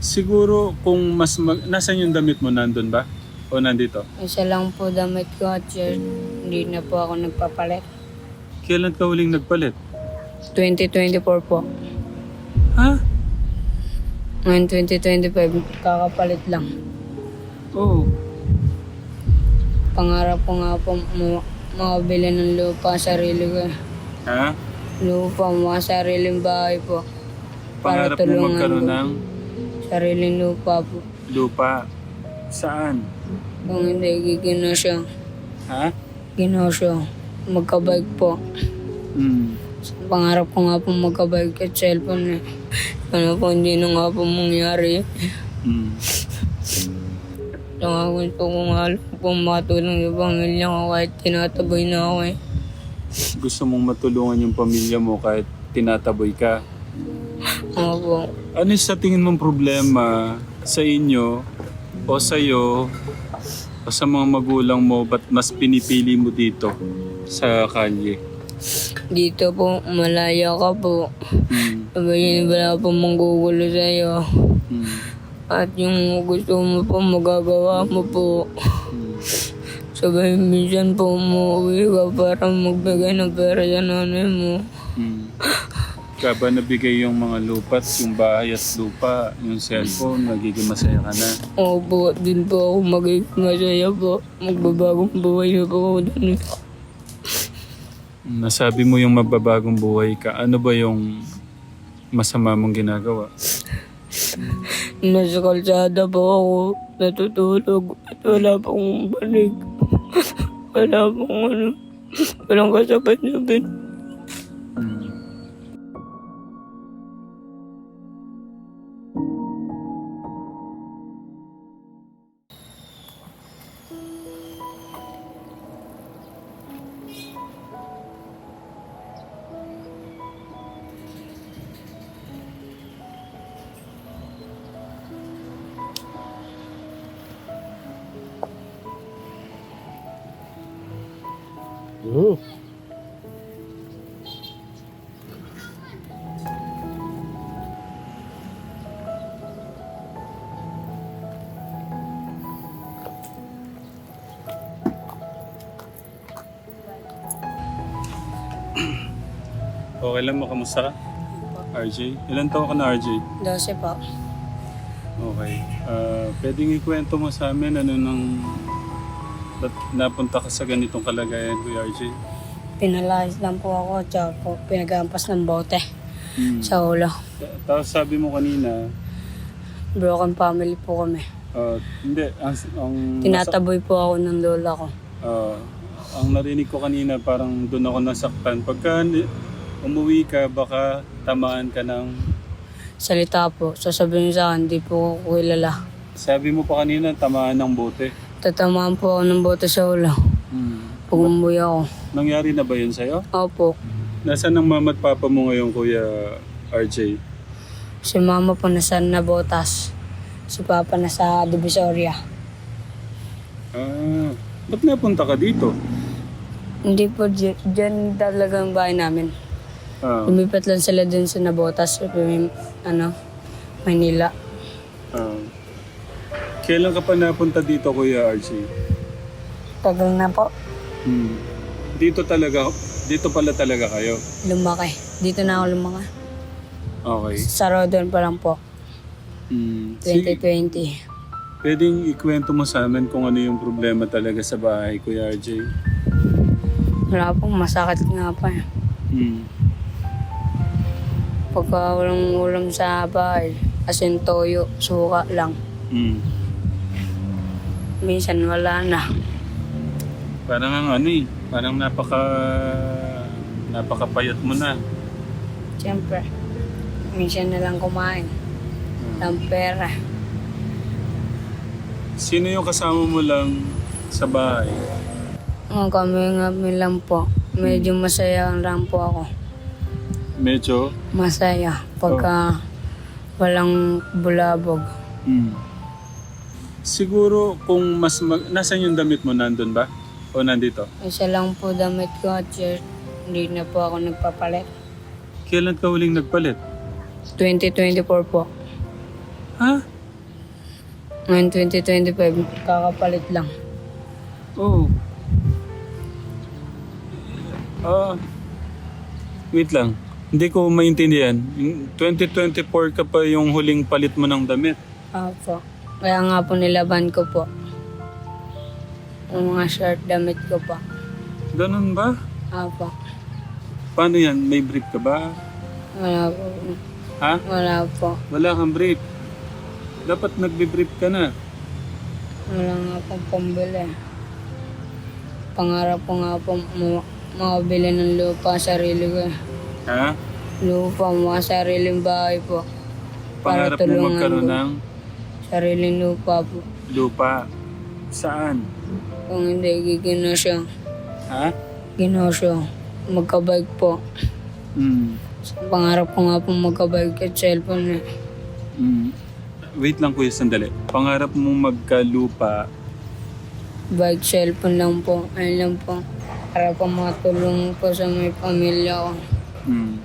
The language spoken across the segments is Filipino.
Siguro kung mas mag... Nasaan yung damit mo? Nandun ba? O nandito? Isa lang po damit ko at sir, hindi na po ako nagpapalit. Kailan ka huling nagpalit? 2024 po. Ha? Ngayon 2025, kakapalit lang. Oo. Pangarap ko nga po ma- makabili ng lupa, sarili ko. Ha? Lupa, mga sariling bahay po. Para Pangarap mo tulungan magkaroon ko. ng Sariling lupa po. lupa. Saan? Kung hindi, giginasyo. Ha? Ginasyo. Magkabike po. Hmm. Pangarap ko nga po magkabike at cellphone eh. Ano po, hindi na nga po mangyari. Hmm. Gusto ko nga lang po matulong sa pamilya ko kahit tinataboy na ako eh. Gusto mong matulungan yung pamilya mo kahit tinataboy ka. Ako po. Ano sa tingin mong problema sa inyo o sa'yo o sa mga magulang mo ba't mas pinipili mo dito sa kalye? Dito po, malaya ka po. Hmm. Sabihin wala po manggugulo sa'yo. Hmm. At yung gusto mo po, magagawa mo po. Hmm. Sabihin minsan po umuwi ka para magbigay ng pera sa nanay mo. Hmm. Kaya ba nabigay yung mga lupat, yung bahay at lupa, yung cellphone, nagiging masaya ka na? Opo, din po ako magiging masaya po. Magbabagong buhay na po ako dun. Nasabi mo yung mababagong buhay ka. Ano ba yung masama mong ginagawa? Nasa kalsada po ako, natutulog. At wala pong balik. wala pong ano. Walang kasapat-sapat. Hmm. Okay lang mo, kamusta ka? RJ? Ilan taon ka na RJ? 12 po. Okay. Ah, pwedeng ikwento mo sa amin ano nang napunta ka sa ganitong kalagayan, Kuya RJ? Pinalayas lang po ako, tsaka po pinagampas ng bote Hmm. sa ulo. Ta- Tapos sabi mo kanina, Broken family po kami. ah, hindi, ang, ang, Tinataboy po ako ng lola ko. ah, ang narinig ko kanina parang doon ako nasaktan. Pagka umuwi ka, baka tamaan ka ng, Salita po, sasabihin sa akin, di po ako kilala. sabi mo pa kanina, tamaan ng bote. Tatamaan po ako ng bote sa ulo. Hmm. Pag umuwi ako. Nangyari na ba yun sa'yo? Opo, Nasaan ang mama at papa mo ngayon, Kuya RJ? si mama po nasa Nabotas. Si papa nasa Divisoria. Ah, ba't napunta ka dito? Hindi po, di- dyan talaga ang bahay namin. Ah, Lumipat lang sila dun sa Nabotas, Pim- ano, Manila. ah. Kailan ka pa napunta dito, Kuya RJ? Tagal na po, Hmm. Dito talaga, dito pala talaga kayo. lumaki. Dito na ako lumaki. Okay. Sa Rodon pa lang po, Hmm. Sige, 2020. pwedeng ikwento mo sa amin kung ano yung problema talaga sa bahay, Kuya RJ? Wala pong masakit nga pa. eh. Hmm. Pagka walang ulam sa bahay, asin toyo, suka lang. Hmm. Minsan wala na. Parang ang ano eh, parang napaka napakapayat mo na. Siyempre, minsan na lang kumain. Ng pera. Sino yung kasama mo lang sa bahay? O kami nga lang po. Medyo masaya lang po ako. Medyo Masaya pagka walang bulabog. Hmm. Siguro kung mas mag... Nasaan yung damit mo? Nandun ba? O nandito? Isa lang po damit ko at hindi na po ako nagpapalit. Kailan ka huling nagpalit? 2024 po. Ha? Ngayon 2025, kakapalit lang. Oo. Ah. wait lang. Hindi ko maintindihan. Yung 2024 ka pa yung huling palit mo ng damit. Opo. Kaya nga po nilaban ko po. Yung mga short damit ko pa. Ganun ba? Opo. Paano yan? May brief ka ba? Wala po. Ha? Wala po. Wala kang brief. Dapat nagbe-brief ka na. Wala nga pong pambili. Pangarap ko nga po ma- makabili ng lupa sarili ko. eh. Ha? Lupa, mga sariling bahay po. Para Pangarap mo tulungan magkaroon ko. ng Sariling lupa po. lupa. Saan? Kung hindi, giginosyo. Ha? Ginosyo. Magkabike po. Hmm. Pangarap ko nga po magkabike at cellphone eh. Hmm. Wait lang kuya, sandali. Pangarap mong magkalupa. Bike, cellphone lang po. Ayun lang po. Para po matulong po sa may pamilya ko. Hmm.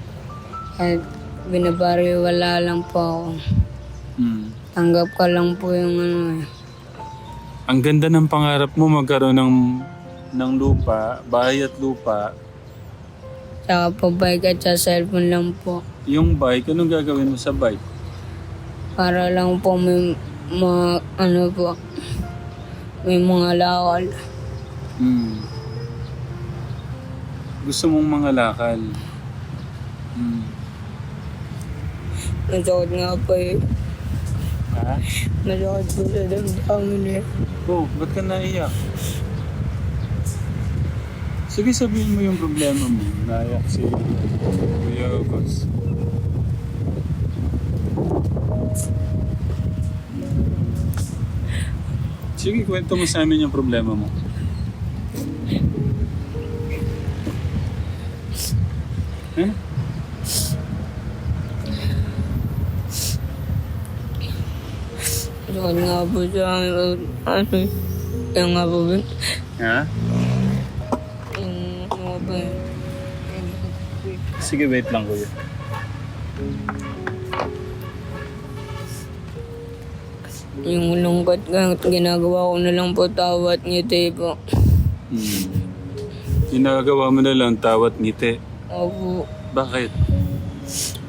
At binabariwala lang po ako. Hmm. Tanggap ka lang po yung ano eh. Ang ganda ng pangarap mo magkaroon ng ng lupa, bahay at lupa. Saka po bike at sa cellphone lang po. Yung bike, anong gagawin mo sa bike? Para lang po may mga ano po. May mga lawal. Hmm. Gusto mong mga lakal. Hmm. Masakit nga po eh. Ha? Masakit po sa damdamin eh. Oh, ba't ka naiyak? Sige, sabihin mo yung problema mo. Naiyak si Kuya August. Sige, kwento mo sa amin yung problema mo. Masakit nga po sa akin. Ano. Kaya nga po ba? Ha? Yung ano ba. Sige, wait lang kuya. Yung lungkot nga, ginagawa ko na lang po tawa at ngiti po. Hmm. Ginagawa mo na lang tawat ngiti. Opo. Bakit?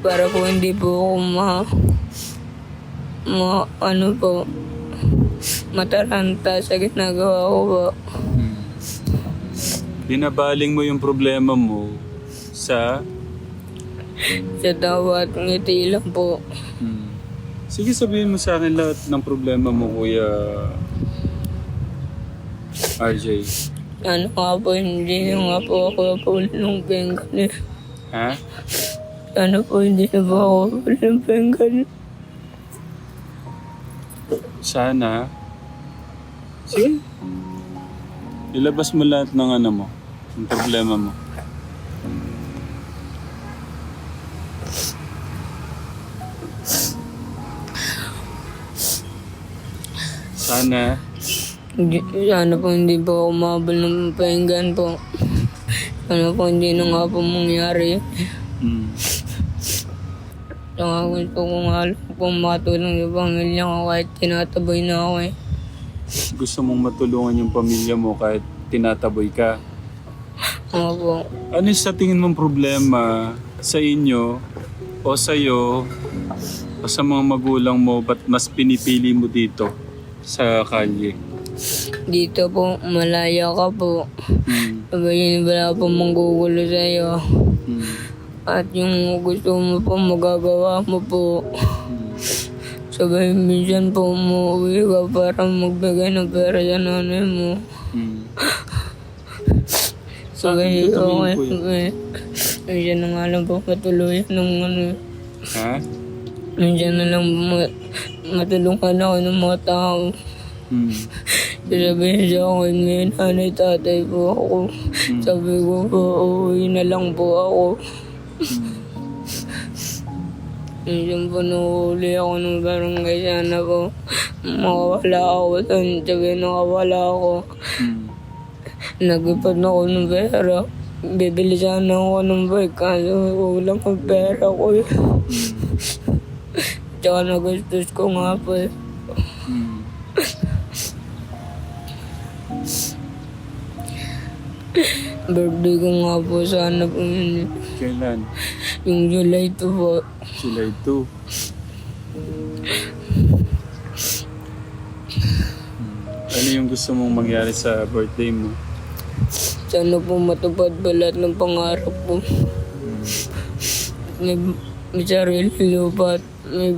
Para po hindi po ako ma... ma... ano po... mataranta sa ginagawa ko po. Hmm. Binabaling mo yung problema mo sa... Sa tawa at ngiti lang po. Hmm. Sige, sabihin mo sa akin lahat ng problema mo, Kuya RJ. Ano nga po, hindi na nga po ako po ng penggan eh. Ha? Ano po, hindi na po ako po ng penggan. Sana. Sige. Ilabas mo lahat ng ano mo, ng problema mo. Sana. Hindi, sana po hindi po ako mabal ng penggan po. Sana po hindi na nga po mangyari. Hmm. Saka gusto ko nga lang po matulong sa pamilya ko kahit tinataboy na ako eh. Gusto mong matulungan yung pamilya mo kahit tinataboy ka. Mga po, Ano sa tingin mong problema sa inyo o sa'yo o sa mga magulang mo ba't mas pinipili mo dito sa kalye? dito po, malaya ka po. Hmm. Sabihin wala po manggugulo sa'yo. Hmm. At yung gusto mo po, magagawa mo po. Sabihin minsan po umuwi ka para magbigay ng pera sa nanay mo. Sabihin Sa akin ko ka okay. okay. Minsan na nga lang po patuloy ng ano. Ha? Minsan na lang ma- matulungan ako ng mga tao. Hmm. Sabihin sa akin, may nanay tatay po ako. Hmm. Sabi ko po, uuwi na lang po ako. Hmm. Minsan po nahuli ako ng barangay sana po. Makawala ako. Sabi nakawala ako. Hmm. Nagipad ako ng pera. Bibili sana ako ng bike kaso kulang ang pera ko. eh. Hmm. tsaka nagastos ko nga po eh. Hmm. Birthday ko nga po sana po yun. Kailan? Yung July 2 po. July 2. Ano yung gusto mong mangyari sa birthday mo? Sana po matupad pa lahat ng pangarap ko. May, may sarili lupa at may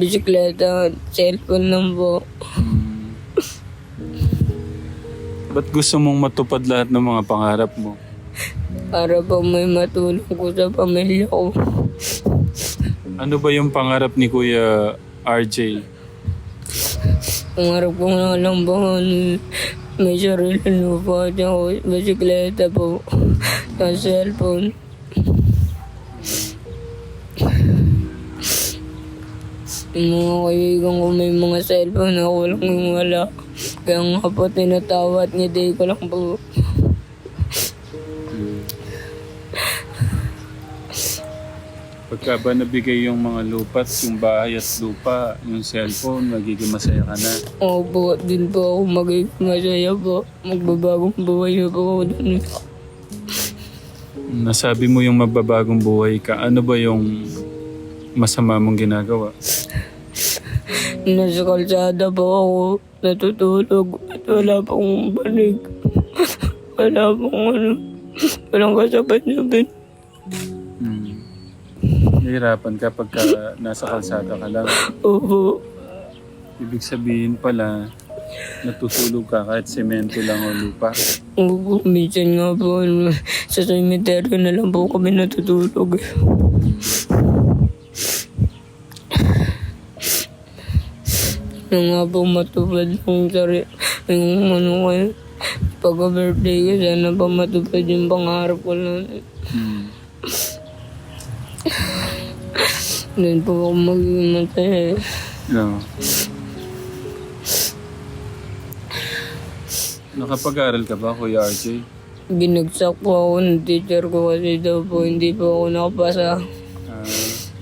bisikleta at cellphone lang po. Ba't gusto mong matupad lahat ng mga pangarap mo? Para po may matulong ko sa pamilya ko. Ano ba yung pangarap ni Kuya RJ? Pangarap ko nga lang po ano, may sarili lupa at saka bisikleta po. Sa cellphone. Yung mga kaibigan ko may mga cellphone ako lang yung wala. Kaya nga po tinatawat niya day ko lang po. Pagka ba nabigay yung mga lupat, yung bahay at lupa, yung cellphone, magiging masaya ka na. Opo, din po ako magiging masaya po. Magbabagong buhay na po ako dun. Nasabi mo yung magbabagong buhay ka. Ano ba yung masama mong ginagawa? Nasa kalsada po ako natutulog at wala pong banig. wala pong ano, walang kasapat-sapat. Hmm. Nahirapan ka pagka nasa kalsada ka lang. Opo, Ibig sabihin pala, natutulog ka kahit semento lang o lupa. opo, minsan nga po ano, sa cemetery na lang po kami natutulog. Nung nga po matupad yung sari, yung ano ko, pagka-birthday ko, sana pa matupad yung pangarap ko lang. Hmm. Doon po ako magiging masaya. eh. No. Nakapag-aral ka ba, Kuya RJ? Binagsak po ako ng teacher ko kasi daw po hindi po ako nakapasa. Ah,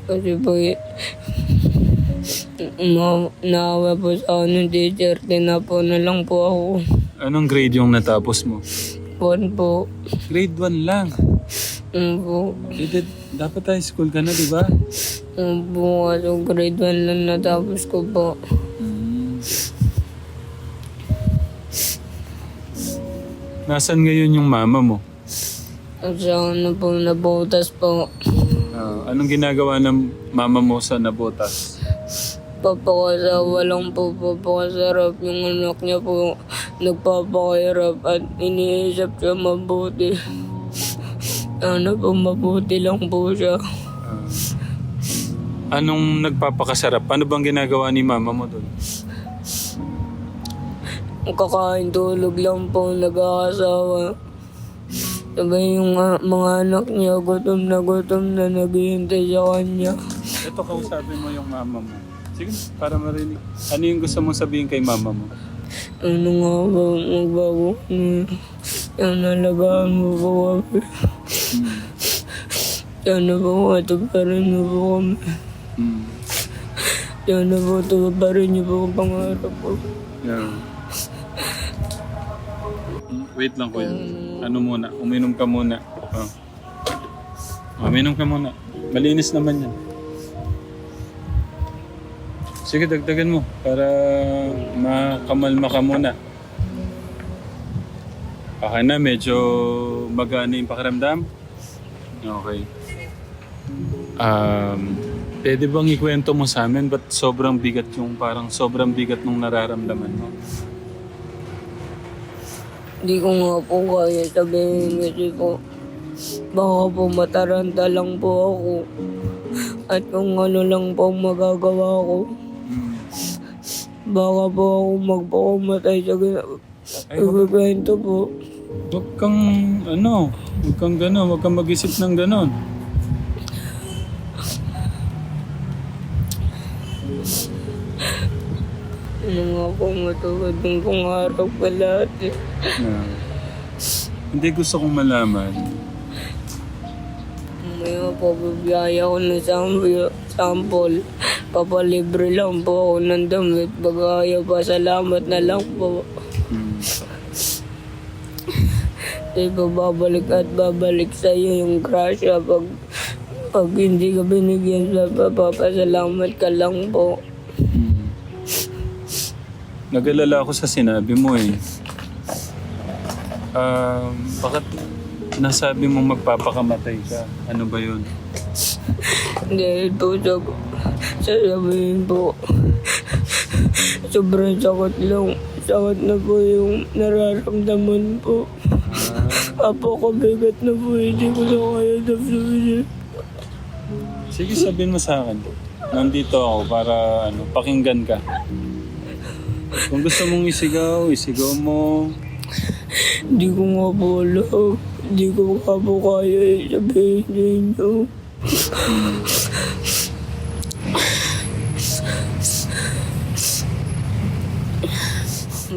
Kasi po ma- naawa po sa akin ng teacher, tinapo na lang po ako. anong grade yung natapos mo? One po. Grade 1 lang. Um, po. Dapat high school ka na, di ba? Um, po kaso grade 1 lang natapos ko po. Nasaan ngayon yung mama mo? At sa ano po, nabutas po. Ah, anong ginagawa ng mama mo sa nabotas? Papakasawa lang po, papakasarap yung anak niya po. Nagpapakahirap at iniisip siya mabuti. Sana po mabuti lang po siya. Ah, anong nagpapakasarap? Ano bang ginagawa ni mama mo doon? Kakain tulog lang po, nag-aasawa. Sabay yung ah, mga anak niya, gutom na gutom na naghihintay sa kanya. Ito, kausapin mo yung mama mo. Sige, para marinig. Ano yung gusto mong sabihin kay mama mo? Ano nga ba, magbago niya. Yan, alagaan mo po kami. Sana po matuparin niyo po kami. Hmm. Sana po tuparin niyo po ang pangarap ko. Yeah. Hmm, Wait lang kuya. Ano muna? Uminom ka muna. Oh. Uminom ka muna. Malinis naman yan. Sige, dagdagan mo para makamalma ka muna. Okay na, medyo magana yung pakiramdam? Okay. Um, pwede bang ikwento mo sa amin ba't sobrang bigat yung parang sobrang bigat nung nararamdaman mo? Hindi ko nga po kaya sabihin kasi po, baka po mataranta lang po ako. At kung ano lang po magagawa ko. Baka po ako magpakamatay sa gina- Ay, wag, Ikikwento po. wag kang ano, wag kang gano'n, wag kang mag-isip ng gano'n. Ano nga po matulad ng pangarap ko lahat eh. Na, hindi gusto kong malaman. May po bibiyaya ko ng sample, sample papalibre lang po ako ng damit. Pag ayaw pa, salamat na lang po. Mm. Di ba babalik at babalik sa iyo yung grasya pag pag hindi ka binigyan sa papapasalamat ka lang po. Mm. Nag-alala ako sa sinabi mo eh. Um, bakit nasabi mo magpapakamatay ka? Ano ba yun? Dahil po sa sasabihin po sobrang sakit lang. Sakit na po yung nararamdaman po. Apo ko bigat na po, hindi ko na kaya sabihin. Sige, sabihin mo sa akin. Nandito ako para ano, pakinggan ka. Kung gusto mong isigaw, isigaw mo. Hindi ko nga po alam. Hindi ko nga po kaya sabihin sa inyo.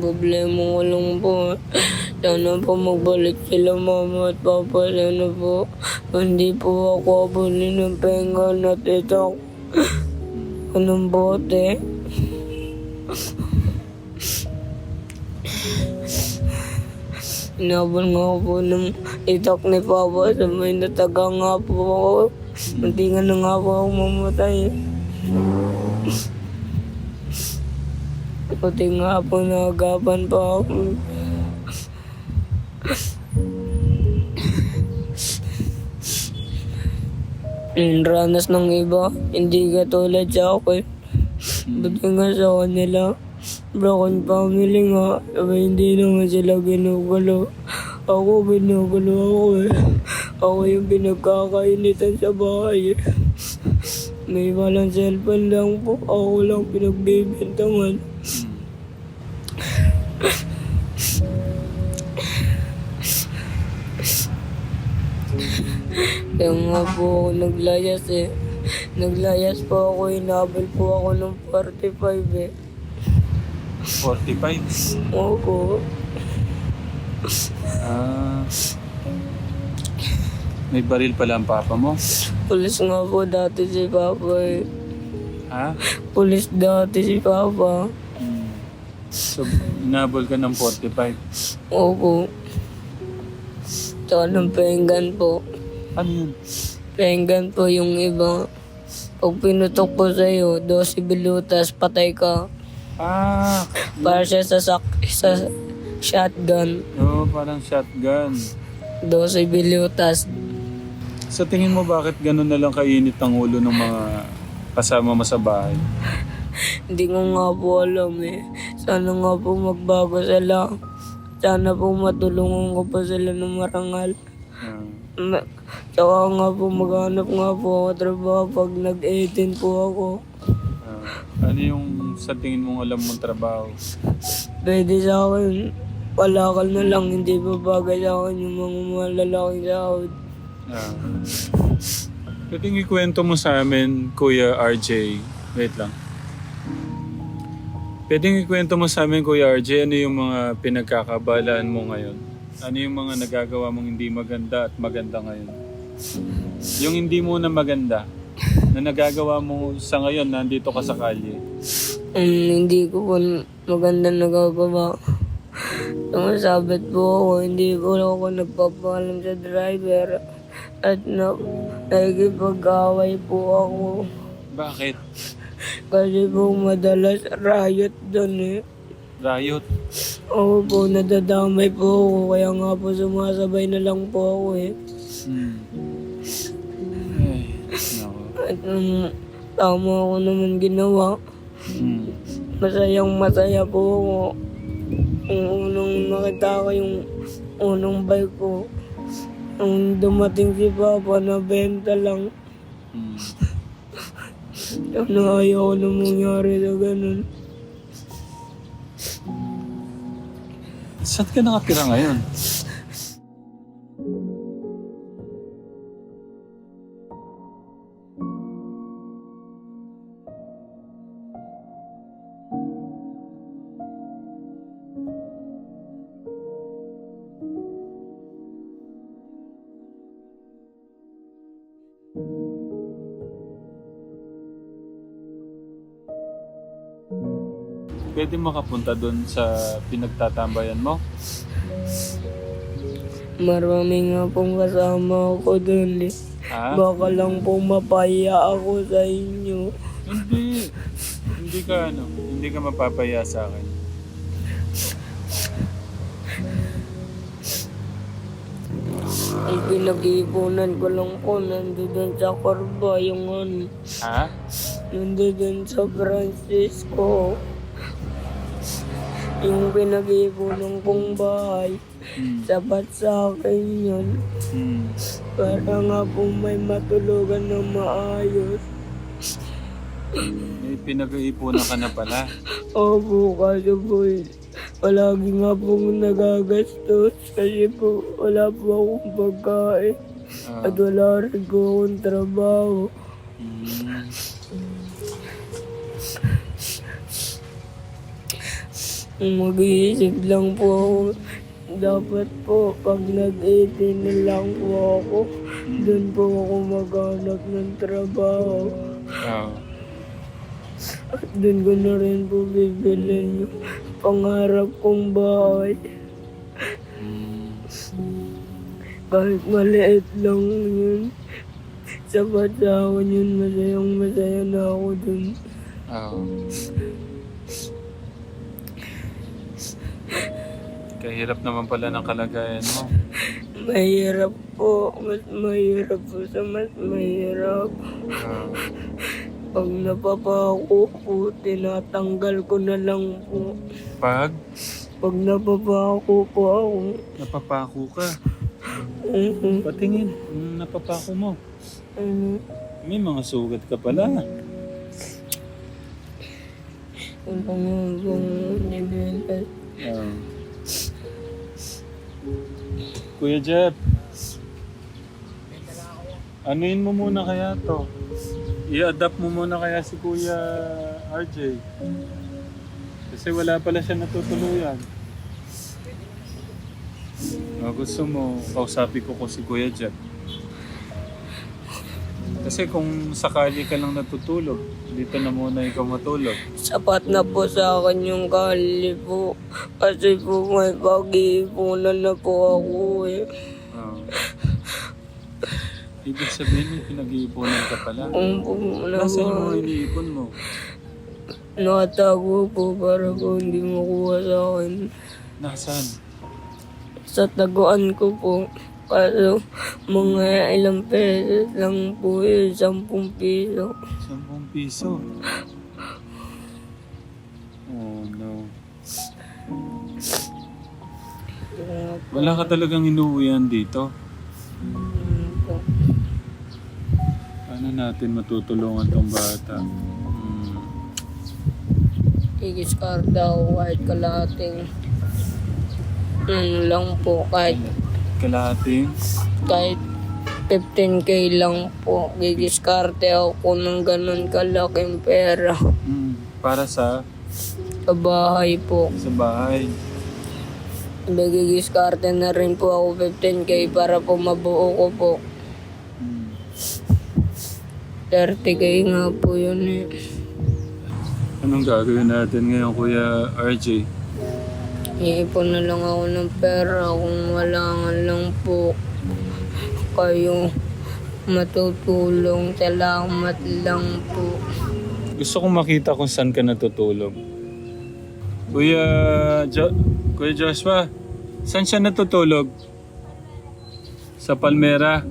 Problema ko lang po. Sana po magbalik sila mama at papa. Sana po hindi po ako abuli ng pengan at ito. Anong bote? Inabol nga po ng itak ni Papa sa may nataga nga po ako. Hindi nga na nga po ako mamatay. Pati nga po nagapan pa ako. Ranas ng iba, hindi ka tulad sa akin. Buti nga sa kanila, broken family nga, sabi hindi naman sila ginugulo. Ako ginugulo ako eh. Ako yung pinagkakainitan sa bahay eh. May walang cellphone lang po, ako lang pinagbibintangan. Kaya nga po ako naglayas eh. Naglayas po ako, inabal po ako ng 45 eh. 45. Opo. Ah. May baril pala ang papa mo. Pulis nga po dati si Papa eh. Ha? Pulis dati si Papa. So, inabol ka ng 45. Opo. Tsaka ng penggan po. Ano yun? Penggan po yung iba. Pag pinutok po sa'yo, 12 bilutas, patay ka. Ah, Para siya sa, sak sa shotgun. oh, parang shotgun. 12 bilutas. Sa tingin mo bakit ganun na lang kainit ang ulo ng mga kasama mo sa bahay? Hindi ko nga po alam eh. Sana nga po magbago sila. Sana po matulungan ko pa sila ng marangal. Ah. Ma- Tsaka nga po maghanap nga po ako trabaho pag nag-18 po ako. Ah. ano yung sa tingin mong alam mong trabaho? Pwede sa akin, palakal na lang, hindi pa bagay sa akin yung mga malalaking sahod. Ah. Pwedeng ikwento mo sa amin, Kuya RJ. Wait lang. Pwedeng ikwento mo sa amin, Kuya RJ, ano yung mga pinagkakabalaan mo ngayon? Ano yung mga nagagawa mong hindi maganda at maganda ngayon? Yung hindi mo na maganda, na nagagawa mo sa ngayon, nandito ka sa kalye. Um, hindi ko po maganda nagagawa. Sumasabit po ako, hindi po ako nagpapalam sa driver. At na, nakikipag-away po ako. Bakit? Kasi po madalas riot doon eh. Riot. Oo po, nadadamay po ako. Kaya nga po sumasabay na lang po ako eh. Hmm. At um, tama ako naman ginawa. Hmm. Masayang masaya po ako. Yung unang nakita ko yung unang bike ko. Nung dumating si Papa, nabenta lang. Hmm. Ano ayaw ko na mangyari na ganun. Saan ka nakatira ngayon? Pwede makapunta doon sa pinagtatambayan mo? Marami nga pong kasama ako dun eh. Ha? Baka lang po mapaya ako sa inyo. Hindi. Hindi ka ano, hindi ka mapapaya sa akin. Ay pinag-iipunan ko lang po nandun sa Corba yung ano. Ha? Nandun sa Francisco. Yung pinag-iipunan kong bahay. Hmm. Sapat sa akin yun. Hmm. Para nga po may matulugan na maayos. May pinag-iipunan ka na pala. Opo, kaso po eh, palagi nga pong nagagastos kasi po wala po akong pagkain Ah. at wala rin po akong trabaho. Hmm. Mag-iisip lang po ako. Dapat po, pag nag-18 na lang po ako, doon po ako maghanap ng trabaho. Ah. At doon ko na rin po bibilin yung pangarap kong bahay. Kahit maliit lang yun. Sa akin yun, masayang masaya na ako dun. Ah. Kahirap naman pala ng kalagayan mo. Mahirap po, mas mahirap po sa mas mahirap. Ah. Pag napapako po, tinatanggal ko na lang po. Pag Pag napapako po ako, napapako ka, mhm, patingin, yung napapako mo. ano, May mga sugat ka pala. wala nga pong nibigas. Ah. Kuya Jeff, anuin mo muna kaya to? I-adapt mo muna kaya si Kuya RJ. Kasi wala pala siya natutuluyan. Ah, gusto mo, kausapin ko ko si Kuya Jeff. Kasi kung sakali ka lang natutulog, dito na muna ikaw matulog. Sapat na po sa akin yung kali po. Kasi po may pag-iipunan na po ako eh. Ah. Ibig sabihin, may pinag-iipunan ka pala. Kung po Nasaan yung mga iniipon mo? nakatago po para po hindi makuha sa akin. Nasaan? Sa taguan ko po. Kaso mga ilang pesos lang po yun, sampung piso. 10 piso. Oh no. Wala ka talagang inuwian dito. mm, po. Paano natin matutulungan tong bata? Hmm. Igiskar daw kahit kalahating. Ano lang po, kahit, Kalahating? kahit 15k lang po. Gigiskarte ako ng ganun kalaking pera. Hmm. Para sa Sa bahay po. sa bahay. Nagigiskarte na rin po ako 15k para po mabuo ko po. Hmm. 30k nga po yun eh. Anong gagawin natin ngayon, Kuya RJ? Iipon na lang ako ng pera kung wala nga lang po kayo matutulong. Salamat lang po. Gusto kong makita kung saan ka natutulog. Kuya, jo- Kuya Joshua, saan siya natutulog? Sa Palmera.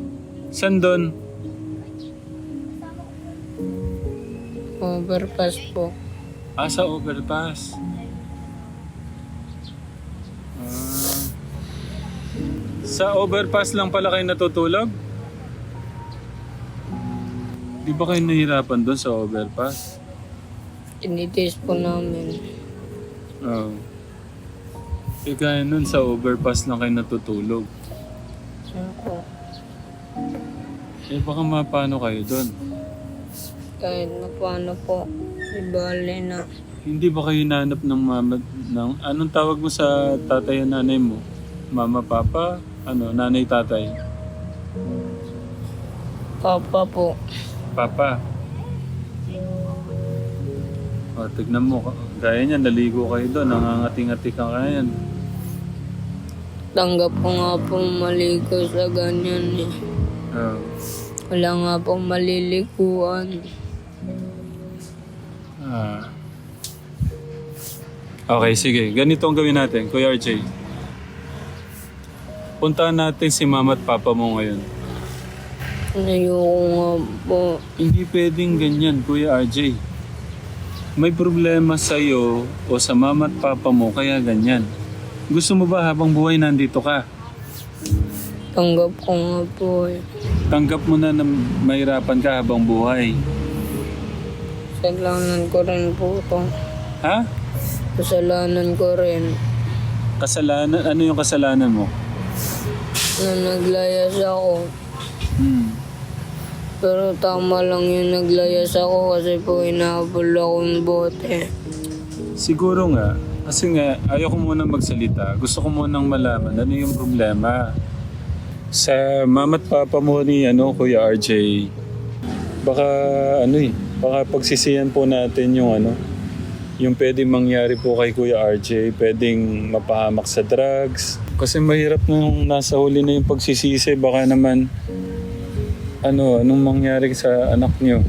Saan doon? Overpass po. Ah, sa overpass. Ah. Sa overpass lang pala kayo natutulog? Di ba kayo nahirapan doon sa overpass? Tinitis po namin. Oo. Eh kaya nun sa overpass lang kayo natutulog. Ako, Eh baka mapano kayo doon? kahit na paano po, ibali na. Hindi ba kayo nanap ng mama, ng, anong tawag mo sa tatay at nanay mo? Mama, papa, ano, nanay, tatay? Papa po. Papa. O, tignan mo, Gaya niyan, naligo kayo doon, nangangati-ngati ka kaya yan. Tanggap ko nga po maligo sa ganyan eh. Ah. Wala nga po malilikuan. Ah. Okay, sige. Ganito ang gawin natin, Kuya RJ. Puntahan natin si mama at papa mo ngayon. Ayoko nga po. Hindi pwedeng ganyan, Kuya RJ. May problema sa iyo o sa mama at papa mo, kaya ganyan. Gusto mo ba habang buhay nandito ka? Tanggap ko nga po eh. Tanggap mo na na mahirapan ka habang buhay. Kasalanan ko rin po ito. Ha? Kasalanan ko rin. Kasalanan? Ano yung kasalanan mo? Na naglayas ako. Hmm. Pero tama lang yung naglayas ako kasi po inahabol akong bote. Siguro nga, kasi nga, ayaw ko muna magsalita. Gusto ko munang malaman ano yung problema. Sa mama at papa mo ni ano, Kuya RJ, baka ano eh, baka pagsisiyan po natin yung ano, yung pwedeng mangyari po kay Kuya RJ, pwedeng mapahamak sa drugs. Kasi mahirap nung nasa huli na yung pagsisisi, baka naman ano, anong mangyari sa anak niyo?